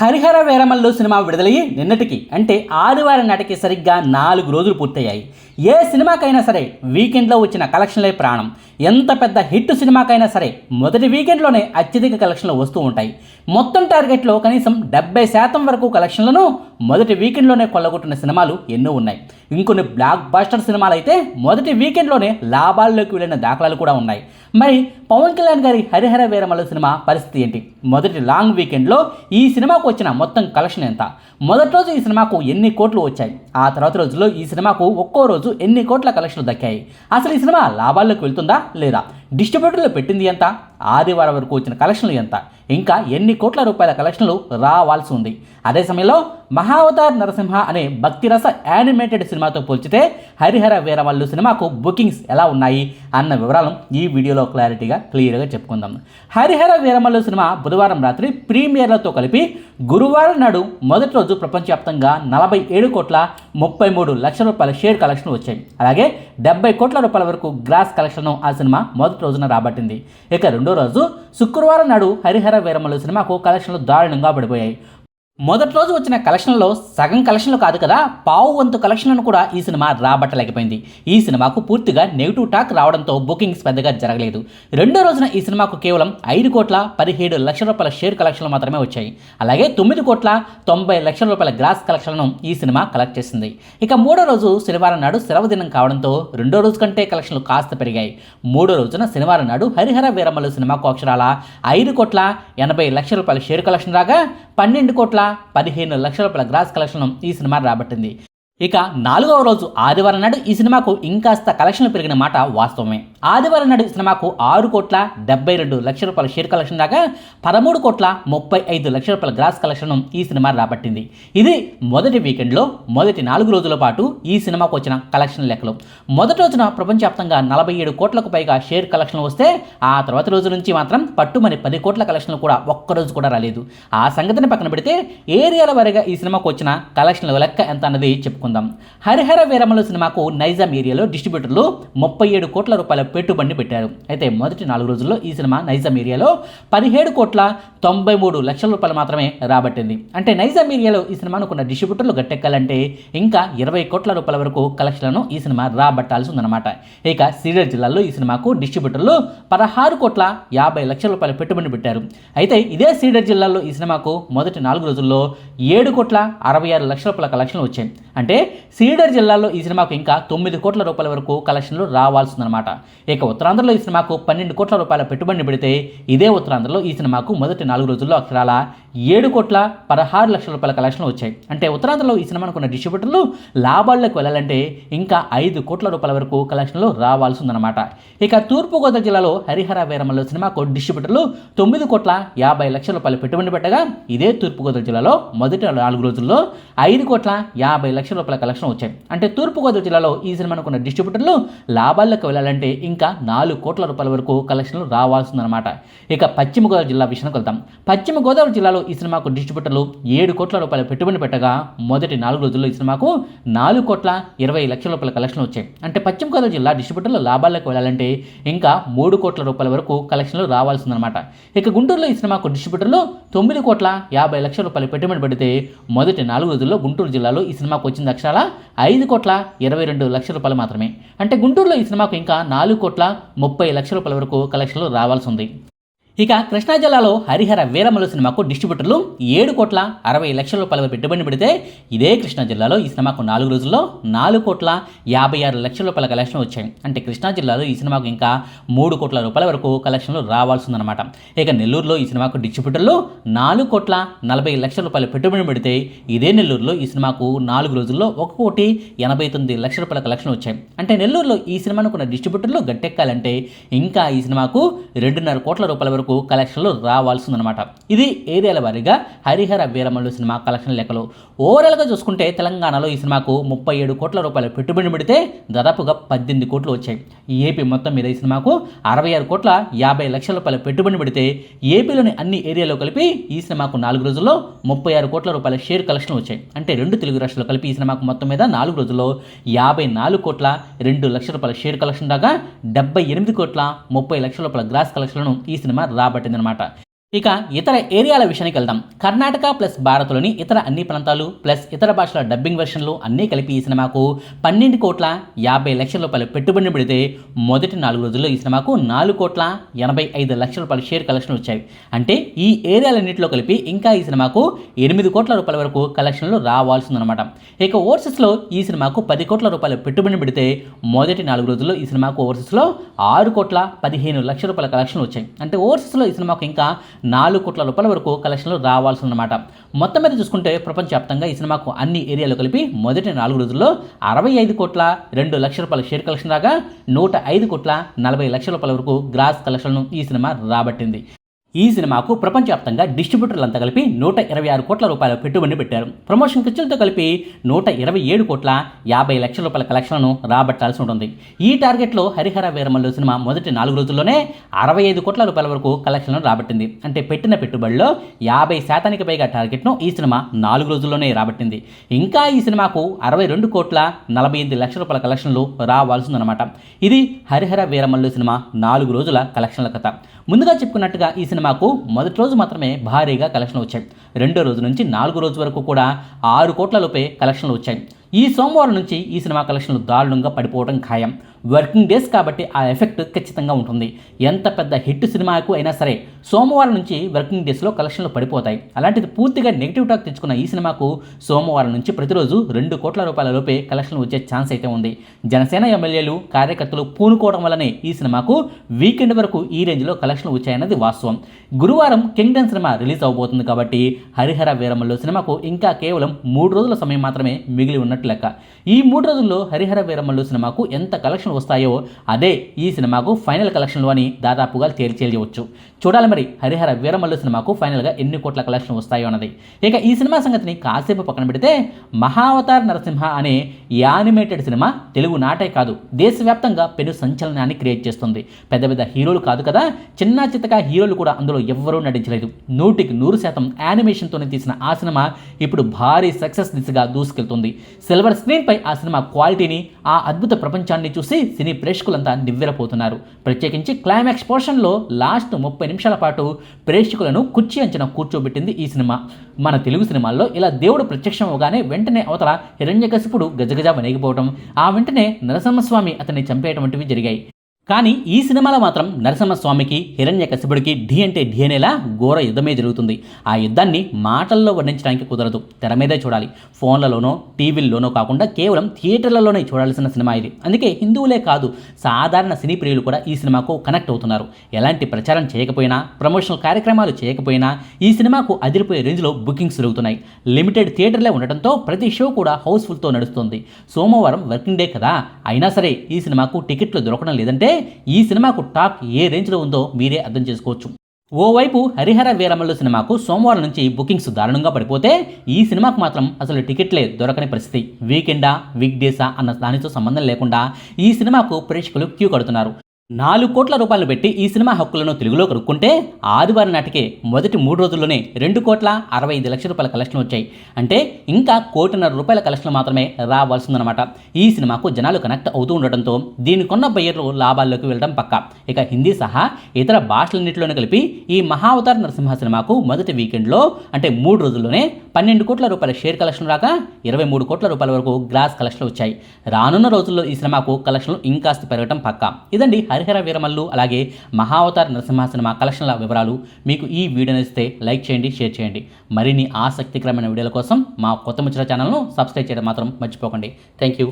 Harihara Veeramallu cinema విడుదలయ్యి నిన్నటికి అంటే ఆదివారం నాటికి సరిగ్గా నాలుగు రోజులు పూర్తయ్యాయి. ఏ సినిమాకైనా సరే వీకెండ్లో వచ్చిన కలెక్షన్లే ప్రాణం. ఎంత పెద్ద హిట్ సినిమాకైనా సరే మొదటి వీకెండ్లోనే అత్యధిక కలెక్షన్లు వస్తూ ఉంటాయి. మొత్తం టార్గెట్లో కనీసం డెబ్బై శాతం వరకు కలెక్షన్లను మొదటి వీకెండ్లోనే కొల్లగొట్టిన సినిమాలు ఎన్నో ఉన్నాయి. ఇంకొన్ని బ్లాక్ బాస్టర్ సినిమాలు అయితే మొదటి వీకెండ్లోనే లాభాల్లోకి వెళ్ళిన దాఖలాలు కూడా ఉన్నాయి. మరి పవన్ కళ్యాణ్ గారి హరిహర వీరమల్లు సినిమా పరిస్థితి ఏంటి? మొదటి లాంగ్ వీకెండ్లో ఈ సినిమాకు వచ్చిన మొత్తం కలెక్షన్ ఎంత? మొదటి రోజు ఈ సినిమాకు ఎన్ని కోట్లు వచ్చాయి? ఆ తర్వాత రోజుల్లో ఈ సినిమాకు ఒక్కో రోజు ఎన్ని కోట్ల కలెక్షన్లు దక్కాయి? అసలు ఈ సినిమా లాభాల్లోకి వెళ్తుందా లేదా? డిస్ట్రిబ్యూటర్లు పెట్టింది ఎంత? ఆదివారం వరకు వచ్చిన కలెక్షన్లు ఎంత? ఇంకా ఎన్ని కోట్ల రూపాయల కలెక్షన్లు రావాల్సి ఉంది? అదే సమయంలో మహావతార్ నరసింహ అనే భక్తిరస యానిమేటెడ్ సినిమాతో పోల్చితే హరిహర వీరమల్లు సినిమాకు బుకింగ్స్ ఎలా ఉన్నాయి అన్న వివరాలను ఈ వీడియోలో క్లారిటీగా క్లియర్గా చెప్పుకుందాం. హరిహర వీరమల్లు సినిమా బుధవారం రాత్రి ప్రీమియర్లతో కలిపి గురువారం నాడు మొదటి రోజు ప్రపంచవ్యాప్తంగా నలభై ఏడు కోట్ల ముప్పై మూడు లక్షల రూపాయల షేర్ కలెక్షన్ వచ్చాయి. అలాగే డెబ్బై కోట్ల రూపాయల వరకు గ్రాస్ కలెక్షన్ ఆ సినిమా మొదటి రోజున రాబట్టింది. ఇక రెండు రోజు శుక్రవారం నాడు హరిహర వీరమలు సినిమాకు కలెక్షన్లు దారుణంగా పడిపోయాయి. మొదటి రోజు వచ్చిన కలెక్షన్లో సగం కలెక్షన్లు కాదు కదా పావు వంతు కలెక్షన్లను కూడా ఈ సినిమా రాబట్టలేకపోయింది. ఈ సినిమాకు పూర్తిగా నెగిటివ్ టాక్ రావడంతో బుకింగ్స్ పెద్దగా జరగలేదు. రెండో రోజున ఈ సినిమాకు కేవలం ఐదు కోట్ల పదిహేడు లక్షల రూపాయల షేర్ కలెక్షన్లు మాత్రమే వచ్చాయి. అలాగే తొమ్మిది కోట్ల తొంభై లక్షల రూపాయల గ్రాస్ కలెక్షన్లను ఈ సినిమా కలెక్ట్ చేసింది. ఇక మూడో రోజు శనివారం నాడు సెలవు దినం కావడంతో రెండో రోజు కంటే కలెక్షన్లు కాస్త పెరిగాయి. మూడో రోజున శనివారం నాడు హరిహర వీరమల్లు సినిమాకు అక్షరాల ఐదు కోట్ల ఎనభై లక్షల రూపాయల షేర్ కలెక్షన్ రాగా పన్నెండు కోట్ల పదిహేను లక్షల రూపాయల గ్రాస్ కలెక్షన్ ఈ సినిమా రాబట్టింది. ఇక నాలుగవ రోజు ఆదివారం నాడు ఈ సినిమాకు ఇంకాస్త కలెక్షన్లు పెరిగిన మాట వాస్తవమే. ఆదివారం నాడు ఈ సినిమాకు ఆరు కోట్ల డెబ్బై రెండు లక్షల రూపాయల షేర్ కలెక్షన్ దాకా పదమూడు కోట్ల ముప్పై ఐదు లక్షల రూపాయల గ్రాస్ కలెక్షన్ ఈ సినిమా రాబట్టింది. ఇది మొదటి వీకెండ్లో మొదటి నాలుగు రోజుల పాటు ఈ సినిమాకు వచ్చిన కలెక్షన్ లెక్కలు. మొదటి రోజున ప్రపంచవ్యాప్తంగా నలభై ఏడు కోట్లకు పైగా షేర్ కలెక్షన్లు వస్తే ఆ తర్వాత రోజు నుంచి మాత్రం పట్టుమని పది కోట్ల కలెక్షన్లు కూడా ఒక్కరోజు కూడా రాలేదు. ఆ సంగతిని పక్కన పెడితే ఏరియాల వారీగా ఈ సినిమాకు వచ్చిన కలెక్షన్ల లెక్క ఎంత అన్నది చెప్పుకుందాం. హరిహర వీరమల సినిమాకు నైజాం ఏరియాలో డిస్ట్రిబ్యూటర్లు ముప్పై ఏడు కోట్ల రూపాయల పెట్టుబడిని పెట్టారు. అయితే మొదటి నాలుగు రోజుల్లో ఈ సినిమా నైజాం ఏరియాలో పదిహేడు కోట్ల తొంభై మూడు లక్షల రూపాయలు మాత్రమే రాబట్టింది. అంటే నైజాం ఏరియాలో ఈ సినిమాను కొన్న డిస్ట్రిబ్యూటర్లు గట్టెక్కాలంటే ఇంకా ఇరవై కోట్ల రూపాయల వరకు కలెక్షన్లను ఈ సినిమా రాబట్టాల్సి ఉందన్నమాట. ఇక సీడర్ జిల్లాలో ఈ సినిమాకు డిస్ట్రిబ్యూటర్లు పదహారు కోట్ల యాభై లక్షల రూపాయల పెట్టుబడి పెట్టారు. అయితే ఇదే సీడర్ జిల్లాలో ఈ సినిమాకు మొదటి నాలుగు రోజుల్లో ఏడు కోట్ల అరవై ఆరు లక్షల రూపాయల కలెక్షన్లు వచ్చాయి. అంటే సీడర్ జిల్లాలో ఈ సినిమాకు ఇంకా తొమ్మిది కోట్ల రూపాయల వరకు కలెక్షన్లు రావాల్సిందనమాట ఇక ఉత్తరాంధ్రలో ఈ సినిమాకు పన్నెండు కోట్ల రూపాయల పెట్టుబడిని పెడితే ఇదే ఉత్తరాంధ్రలో ఈ సినిమాకు మొదటి నాలుగు రోజుల్లో అక్షరాల ఏడు కోట్ల పదహారు లక్షల రూపాయల కలెక్షన్లు వచ్చాయి. అంటే ఉత్తరాంధ్రలో ఈ సినిమాను కొన్న డిస్ట్రిబ్యూటర్లు లాభాల్లోకి వెళ్ళాలంటే ఇంకా ఐదు కోట్ల రూపాయల వరకు కలెక్షన్లు రావాల్సి ఉందన్నమాట ఇక తూర్పుగోదావరి జిల్లాలో హరిహర వీరమల్ల సినిమాకు డిస్ట్రిబ్యూటర్లు తొమ్మిది కోట్ల యాభై లక్షల రూపాయలు పెట్టుబడి పెట్టగా ఇదే తూర్పుగోదావరి జిల్లాలో మొదటి నాలుగు రోజుల్లో ఐదు కోట్ల యాభై లక్షల రూపాయల కలెక్షన్ వచ్చాయి. అంటే తూర్పుగోదావరి జిల్లాలో ఈ సినిమాను కొన్న డిస్ట్రిబ్యూటర్లు లాభాల్లోకి వెళ్ళాలంటే ఇంకా నాలుగు కోట్ల రూపాయల వరకు కలెక్షన్లు రావాల్సిందనమాట ఇక పశ్చిమ గోదావరి జిల్లా విషయానికి వెళ్తాం పశ్చిమ గోదావరి జిల్లాలో ఈ సినిమాకు డిస్ట్రిబ్యూటర్లు ఏడు కోట్ల రూపాయల పెట్టుబడి పెట్టగా మొదటి నాలుగు రోజుల్లో ఈ సినిమాకు నాలుగు కోట్ల ఇరవై లక్షల రూపాయల కలెక్షన్ వచ్చాయి. అంటే పశ్చిమ గోదావరి జిల్లా డిస్ట్రిబ్యూటర్లు లాభాల్లోకి వెళ్ళాలంటే ఇంకా మూడు కోట్ల రూపాయల వరకు కలెక్షన్లు రావాల్సిందనమాట ఇక గుంటూరులో ఈ సినిమాకు డిస్ట్రిబ్యూటర్లు తొమ్మిది కోట్ల యాభై లక్షల రూపాయలు పెట్టుబడి పెడితే మొదటి నాలుగు రోజుల్లో గుంటూరు జిల్లాలో ఈ సినిమాకు వచ్చింది లక్షల ఐదు కోట్ల ఇరవై రెండు లక్షల రూపాయలు మాత్రమే. అంటే గుంటూరులో ఈ సినిమాకు ఇంకా నాలుగు కోట్ల ముప్పై లక్షల రూపాయల వరకు కలెక్షన్లు రావాల్సి ఉంది. ఇక కృష్ణా జిల్లాలో హరిహర వీరమలు సినిమాకు డిస్ట్రిబ్యూటర్లు ఏడు కోట్ల అరవై లక్షల రూపాయల పెట్టుబడి పెడితే ఇదే కృష్ణా జిల్లాలో ఈ సినిమాకు నాలుగు రోజుల్లో నాలుగు కోట్ల యాభై ఆరు లక్షల రూపాయల కలెక్షన్ వచ్చాయి. అంటే కృష్ణా జిల్లాలో ఈ సినిమాకు ఇంకా మూడు కోట్ల రూపాయల వరకు కలెక్షన్లు రావాల్సిందనమాట ఇక నెల్లూరులో ఈ సినిమాకు డిస్ట్రిబ్యూటర్లు నాలుగు కోట్ల నలభై లక్షల రూపాయల పెట్టుబడి పెడితే ఇదే నెల్లూరులో ఈ సినిమాకు నాలుగు రోజుల్లో ఒక కోటి ఎనభై తొమ్మిది లక్షల రూపాయల కలెక్షన్ వచ్చాయి. అంటే నెల్లూరులో ఈ సినిమాను కొన్న డిస్ట్రిబ్యూటర్లు గట్టెక్కాలంటే ఇంకా ఈ సినిమాకు రెండున్నర కోట్ల రూపాయల వరకు కలెక్షన్లు రావాల్సిందనమాట ఇది ఏరియాల వారీగా హరిహర వీరమల్లు సినిమా కలెక్షన్ లెక్కలు. ఓవరాల్గా చూసుకుంటే తెలంగాణలో ఈ సినిమాకు ముప్పై ఏడు కోట్ల రూపాయల పెట్టుబడి పెడితే దాదాపుగా పద్దెనిమిది కోట్లు వచ్చాయి. ఏపీ మొత్తం మీద ఈ సినిమాకు అరవై ఆరు కోట్ల యాభై లక్షల రూపాయల పెట్టుబడి పెడితే ఏపీలోని అన్ని ఏరియాలో కలిపి ఈ సినిమాకు నాలుగు రోజుల్లో ముప్పై ఆరు కోట్ల రూపాయల షేర్ కలెక్షన్ వచ్చాయి. అంటే రెండు తెలుగు రాష్ట్రాలు కలిపి ఈ సినిమాకు మొత్తం మీద నాలుగు రోజుల్లో యాభై నాలుగు కోట్ల రెండు లక్షల రూపాయల షేర్ కలెక్షన్ దాకా డెబ్బై ఎనిమిది కోట్ల ముప్పై లక్షల రూపాయల గ్రాస్ కలెక్షన్లను ఈ సినిమా రాబట్టిందనమాట ఇక ఇతర ఏరియాల విషయానికి వెళ్దాం. కర్ణాటక ప్లస్ భారత్లోని ఇతర అన్ని ప్రాంతాలు ప్లస్ ఇతర భాషల డబ్బింగ్ వెర్షన్లు అన్నీ కలిపి ఈ సినిమాకు పన్నెండు కోట్ల యాభై లక్షల రూపాయలు పెట్టుబడిని పెడితే మొదటి నాలుగు రోజుల్లో ఈ సినిమాకు నాలుగు కోట్ల ఎనభై ఐదు లక్షల రూపాయల షేర్ కలెక్షన్ వచ్చాయి. అంటే ఈ ఏరియాలన్నింటిలో కలిపి ఇంకా ఈ సినిమాకు ఎనిమిది కోట్ల రూపాయల వరకు కలెక్షన్లు రావాల్సిందనమాట ఇక ఓవర్సీస్లో ఈ సినిమాకు పది కోట్ల రూపాయల పెట్టుబడిని పెడితే మొదటి నాలుగు రోజుల్లో ఈ సినిమాకు ఓవర్సీస్లో ఆరు కోట్ల పదిహేను లక్షల రూపాయల కలెక్షన్లు వచ్చాయి. అంటే ఓవర్సీస్లో ఈ సినిమాకు ఇంకా నాలుగు కోట్ల రూపాయల వరకు కలెక్షన్లు రావాల్సిందన్నమాట. మొత్తం మీద చూసుకుంటే ప్రపంచవ్యాప్తంగా ఈ సినిమాకు అన్ని ఏరియాలు కలిపి మొదటి నాలుగు రోజుల్లో అరవై ఐదు కోట్ల రెండు లక్షల రూపాయల షేర్ కలెక్షన్ రాగా నూట ఐదు కోట్ల నలభై లక్షల రూపాయల వరకు గ్రాస్ కలెక్షన్ను ఈ సినిమా రాబట్టింది. ఈ సినిమాకు ప్రపంచవ్యాప్తంగా డిస్ట్రిబ్యూటర్లంతా కలిపి నూట ఇరవై ఆరు కోట్ల రూపాయల పెట్టుబడిని పెట్టారు. ప్రమోషన్ ఖర్చులతో కలిపి నూట ఇరవై ఏడు కోట్ల యాభై లక్షల రూపాయల కలెక్షన్లను రాబట్టాల్సి ఉంటుంది. ఈ టార్గెట్లో హరిహర వీరమల్లు సినిమా మొదటి నాలుగు రోజుల్లోనే అరవై ఐదు కోట్ల రూపాయల వరకు కలెక్షన్లను రాబట్టింది. అంటే పెట్టిన పెట్టుబడిలో యాభై శాతానికి పైగా టార్గెట్ను ఈ సినిమా నాలుగు రోజుల్లోనే రాబట్టింది. ఇంకా ఈ సినిమాకు అరవై రెండు కోట్ల నలభై ఎనిమిది లక్షల రూపాయల కలెక్షన్లు రావాల్సిందనమాట ఇది హరిహర వీరమల్లు సినిమా నాలుగు రోజుల కలెక్షన్ల కథ. ముందుగా చెప్పుకున్నట్టుగా ఈ సినిమా సినిమాకు మొదటి రోజు మాత్రమే భారీగా కలెక్షన్లు వచ్చాయి. రెండో రోజు నుంచి నాలుగో రోజు వరకు కూడా ఆరు కోట్ల లోపే కలెక్షన్లు వచ్చాయి. ఈ సోమవారం నుంచి ఈ సినిమా కలెక్షన్లు దారుణంగా పడిపోవడం ఖాయం. వర్కింగ్ డేస్ కాబట్టి ఆ ఎఫెక్ట్ ఖచ్చితంగా ఉంటుంది. ఎంత పెద్ద హిట్ సినిమాకు అయినా సరే సోమవారం నుంచి వర్కింగ్ డేస్లో కలెక్షన్లు పడిపోతాయి. అలాంటిది పూర్తిగా నెగిటివ్ టాక్ తెచ్చుకున్న ఈ సినిమాకు సోమవారం నుంచి ప్రతిరోజు రెండు కోట్ల రూపాయల లోపే కలెక్షన్లు వచ్చే ఛాన్స్ అయితే ఉంది. జనసేన ఎమ్మెల్యేలు కార్యకర్తలు పూనుకోవడం వల్లనే ఈ సినిమాకు వీకెండ్ వరకు ఈ రేంజ్లో కలెక్షన్లు వచ్చాయన్నది వాస్తవం. గురువారం కింగ్డమ్ సినిమా రిలీజ్ అవబోతుంది కాబట్టి హరిహర వీరమల్లు సినిమాకు ఇంకా కేవలం మూడు రోజుల సమయం మాత్రమే మిగిలి ఉన్నట్టు లెక్క. ఈ మూడు రోజుల్లో హరిహర వీరమల్లు సినిమాకు ఎంత కలెక్షన్ వస్తాయో అదే ఈ సినిమాకు ఫైనల్ కలెక్షన్లు అని దాదాపుగా తేల్చేయవచ్చు చూడాలి మరి హరిహర వీరమల్లు సినిమాకు ఫైనల్గా ఎన్ని కోట్ల కలెక్షన్ వస్తాయో అన్నది. ఇక ఈ సినిమా సంగతిని కాసేపు పక్కన పెడితే మహావతార్ నరసింహ అనే యానిమేటెడ్ సినిమా తెలుగు నాటే కాదు దేశవ్యాప్తంగా పెను సంచలనాన్ని క్రియేట్ చేస్తుంది. పెద్ద పెద్ద హీరోలు కాదు కదా చిన్న చిత్తగా హీరోలు కూడా అందులో ఎవ్వరూ నటించలేదు. నూటికి నూరు శాతం యానిమేషన్తోనే తీసిన ఆ సినిమా ఇప్పుడు భారీ సక్సెస్ దిశగా దూసుకెళ్తుంది. సిల్వర్ స్క్రీన్పై ఆ సినిమా క్వాలిటీని ఆ అద్భుత ప్రపంచాన్ని చూసి సినీ ప్రేక్షకులంతా నివ్వెరపోతున్నారు. ప్రత్యేకించి క్లైమాక్స్ పోర్షన్లో లాస్ట్ ముప్పై నిమిషాల పాటు ప్రేక్షకులను కుర్చీ అంచనా కూర్చోబెట్టింది ఈ సినిమా. మన తెలుగు సినిమాల్లో ఇలా దేవుడు ప్రత్యక్షం అవగానే వెంటనే అవతల హిరణ్యకశిపుడు గజగజ వణిగిపోవడం ఆ వెంటనే నరసింహస్వామి అతన్ని చంపేయటం వంటివి జరిగాయి. కానీ ఈ సినిమాలో మాత్రం నరసింహస్వామికి హిరణ్య కశిపుడికి ఢీ అంటే ఢీ అనేలా ఘోర యుద్ధమే జరుగుతుంది. ఆ యుద్ధాన్ని మాటల్లో వర్ణించడానికి కుదరదు. తెర మీదే చూడాలి. ఫోన్లలోనో టీవీల్లోనో కాకుండా కేవలం థియేటర్లలోనే చూడాల్సిన సినిమా ఇది. అందుకే హిందువులే కాదు సాధారణ సినీ ప్రియులు కూడా ఈ సినిమాకు కనెక్ట్ అవుతున్నారు. ఎలాంటి ప్రచారం చేయకపోయినా ప్రమోషనల్ కార్యక్రమాలు చేయకపోయినా ఈ సినిమాకు అదిరిపోయే రేంజ్లో బుకింగ్స్ జరుగుతున్నాయి. లిమిటెడ్ థియేటర్లే ఉండటంతో ప్రతి షో కూడా హౌస్ఫుల్తో నడుస్తుంది. సోమవారం వర్కింగ్ డే కదా. అయినా సరే ఈ సినిమాకు టికెట్లు దొరకడం లేదంటే ఈ సినిమాకు టాక్ ఏ రేంజ్లో ఉందో మీరే అర్థం చేసుకోవచ్చు. ఓవైపు హరిహర వీరమల్లు సినిమాకు సోమవారం నుంచి బుకింగ్స్ దారుణంగా పడిపోతే ఈ సినిమాకు మాత్రం అసలు టికెట్లే దొరకని పరిస్థితి. వీకెండా వీక్ డేసా అన్న దానితో సంబంధం లేకుండా ఈ సినిమాకు ప్రేక్షకులు క్యూ కడుతున్నారు. నాలుగు కోట్ల రూపాయలు పెట్టి ఈ సినిమా హక్కులను తెలుగులో కొనుక్కుంటే ఆదివారం నాటికే మొదటి మూడు రోజుల్లోనే రెండు కోట్ల అరవై ఐదు లక్షల రూపాయల కలెక్షన్ వచ్చాయి. అంటే ఇంకా కోటిన్నర రూపాయల కలెక్షన్ మాత్రమే రావాల్సిందనమాట ఈ సినిమాకు జనాలు కనెక్ట్ అవుతూ ఉండటంతో దీని కొన్న బయ్యర్లు లాభాల్లోకి వెళ్ళడం పక్క. ఇక హిందీ సహా ఇతర భాషలన్నింటిలోనే కలిపి ఈ మహావతార నరసింహ సినిమాకు మొదటి వీకెండ్లో అంటే మూడు రోజుల్లోనే పన్నెండు కోట్ల రూపాయల షేర్ కలెక్షన్ రాక ఇరవై మూడు కోట్ల రూపాయల వరకు గ్రాస్ కలెక్షన్లు వచ్చాయి. రానున్న రోజుల్లో ఈ సినిమాకు కలెక్షన్లు ఇంకాస్త పెరగడం పక్క. ఇదండి హరిహర వీరమల్లు అలాగే మహావతార నరసింహ సినిమా కలెక్షన్ల వివరాలు మీకు ఈ వీడియో నచ్చితే లైక్ చేయండి షేర్ చేయండి. మరిన్ని ఆసక్తికరమైన వీడియోల కోసం మా కొత్త ముచ్చట ఛానల్ను సబ్స్క్రైబ్ చేయడం మాత్రం మర్చిపోకండి. Thank you